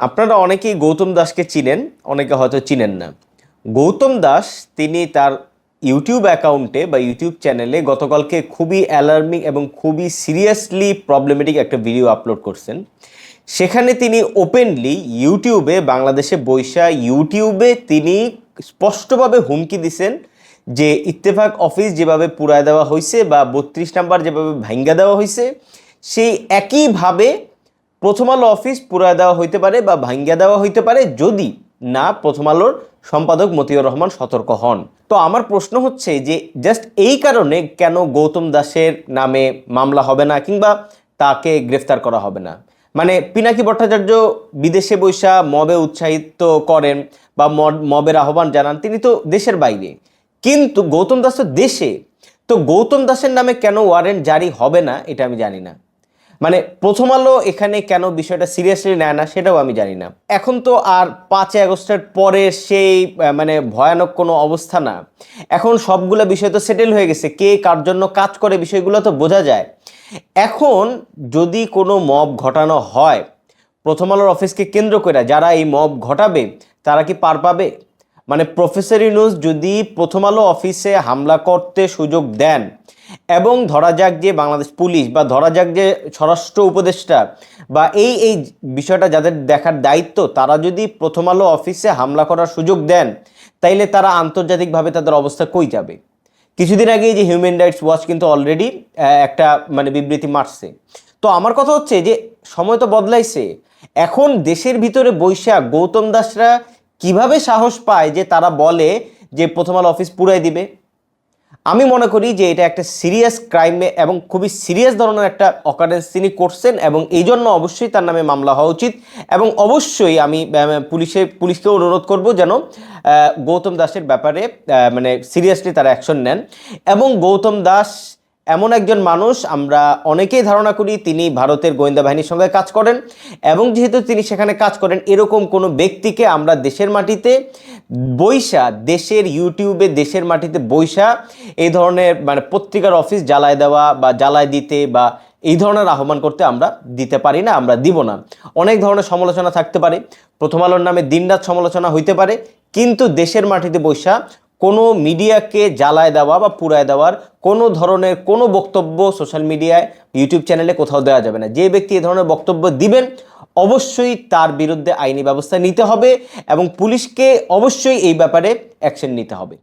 আপনারা অনেকেই গৌতম দাসকে চিনেন, অনেকে হয়তো চিনেন না। গৌতম দাস, তিনি তার ইউটিউব অ্যাকাউন্টে বা ইউটিউব চ্যানেলে গতকালকে খুবই অ্যালার্মিং এবং খুবই সিরিয়াসলি প্রবলেমেটিক একটা ভিডিও আপলোড করছেন। সেখানে তিনি ওপেনলি ইউটিউবে, বাংলাদেশে বৈশা ইউটিউবে তিনি স্পষ্টভাবে হুমকি দিছেন যে ইত্তেফাক অফিস যেভাবে পুরায় দেওয়া হয়েছে বা বত্রিশ নাম্বার যেভাবে ভাঙ্গা দেওয়া হয়েছে সেই একইভাবে প্রথম আলো অফিস পুরায় দেওয়া হইতে পারে বা ভাঙ্গিয়া দেওয়া হইতে পারে যদি না প্রথম আলোর সম্পাদক মতিউর রহমান সতর্ক হন। তো আমার প্রশ্ন হচ্ছে যে জাস্ট এই কারণে কেন গৌতম দাসের নামে মামলা হবে না কিংবা তাকে গ্রেফতার করা হবে না? মানে পিনাকি ভট্টাচার্য বিদেশে বৈশা মবে উৎসাহিত করেন বা মব- মবের আহ্বান জানান, তিনি তো দেশের বাইরে। কিন্তু গৌতম দাস তো দেশে। তো গৌতম দাসের নামে কেন ওয়ারেন্ট জারি হবে না, এটা আমি জানি না। মানে প্রথম আলো এখানে কেন বিষয়টা সিরিয়াসলি নেয় না সেটাও আমি জানি না। এখন তো আর পাঁচই আগস্টের পরে সেই মানে ভয়ানক কোনো অবস্থা না। এখন সবগুলো বিষয় তো সেটেল হয়ে গেছে, কে কার জন্য কাজ করে বিষয়গুলো তো বোঝা যায়। এখন যদি কোনো মব ঘটানো হয়, প্রথম আলোর অফিসকে কেন্দ্র করে যারা এই মব ঘটাবে, তারা কি পার পাবে? মানে প্রফেসর ইউনুস যদি প্রথম আলো অফিসে হামলা করতে সুযোগ দেন এবং ধরা যাক যে বাংলাদেশ পুলিশ বা ধরা যাক যে স্বরাষ্ট্র উপদেষ্টা বা এই এই বিষয়টা যাদের দেখার দায়িত্ব, তারা যদি প্রথম আলো অফিসে হামলা করার সুযোগ দেন, তাইলে তারা আন্তর্জাতিকভাবে তাদের অবস্থা কই যাবে? কিছুদিন আগে যে হিউম্যান রাইটস ওয়াচ কিন্তু অলরেডি একটা মানে বিবৃতি মারছে। তো আমার কথা হচ্ছে যে সময় তো বদলাইছে। এখন দেশের ভিতরে বৈশাখ গৌতম দাসরা কীভাবে সাহস পায় যে তারা বলে যে প্রথম আলো অফিস পুরাই দিবে? আমি মনে করি যে এটা একটা সিরিয়াস ক্রাইমে এবং খুবই সিরিয়াস ধরনের একটা অকারেন্স তিনি করছেন এবং এই জন্য অবশ্যই তার নামে মামলা হওয়া উচিত এবং অবশ্যই আমি পুলিশে, পুলিশকে অনুরোধ করব যেন গৌতম দাসের ব্যাপারে মানে সিরিয়াসলি তারা অ্যাকশন নেন এবং গৌতম দাস এমন একজন মানুষ আমরা অনেকেই ধারণা করি তিনি ভারতের গোয়েন্দা বাহিনীর সঙ্গে কাজ করেন এবং যেহেতু তিনি সেখানে কাজ করেন, এরকম কোনো ব্যক্তিকে আমরা দেশের মাটিতে বৈশা, দেশের ইউটিউবে দেশের মাটিতে বৈশা, এই ধরনের মানে পত্রিকার অফিস জ্বালায় দেওয়া বা জ্বালায় দিতে বা এই ধরনের আহ্বান করতে আমরা দিতে পারি না, আমরা দিব না। অনেক ধরনের সমালোচনা থাকতে পারে। প্রথম আলোর নামে দিনরাত সমালোচনা হইতে পারে। কিন্তু দেশের মাটিতে বৈশা কোনো মিডিয়াকে জ্বালায় দেওয়া বা পুরায় দেওয়ার কোনো ধরনের কোনো বক্তব্য সোশ্যাল মিডিয়ায় ইউটিউব চ্যানেলে কোথাও দেওয়া যাবে না। যে ব্যক্তি এ ধরনের বক্তব্য দিবেন, অবশ্যই তার বিরুদ্ধে আইনি ব্যবস্থা নিতে হবে এবং পুলিশকে অবশ্যই এই ব্যাপারে অ্যাকশন নিতে হবে।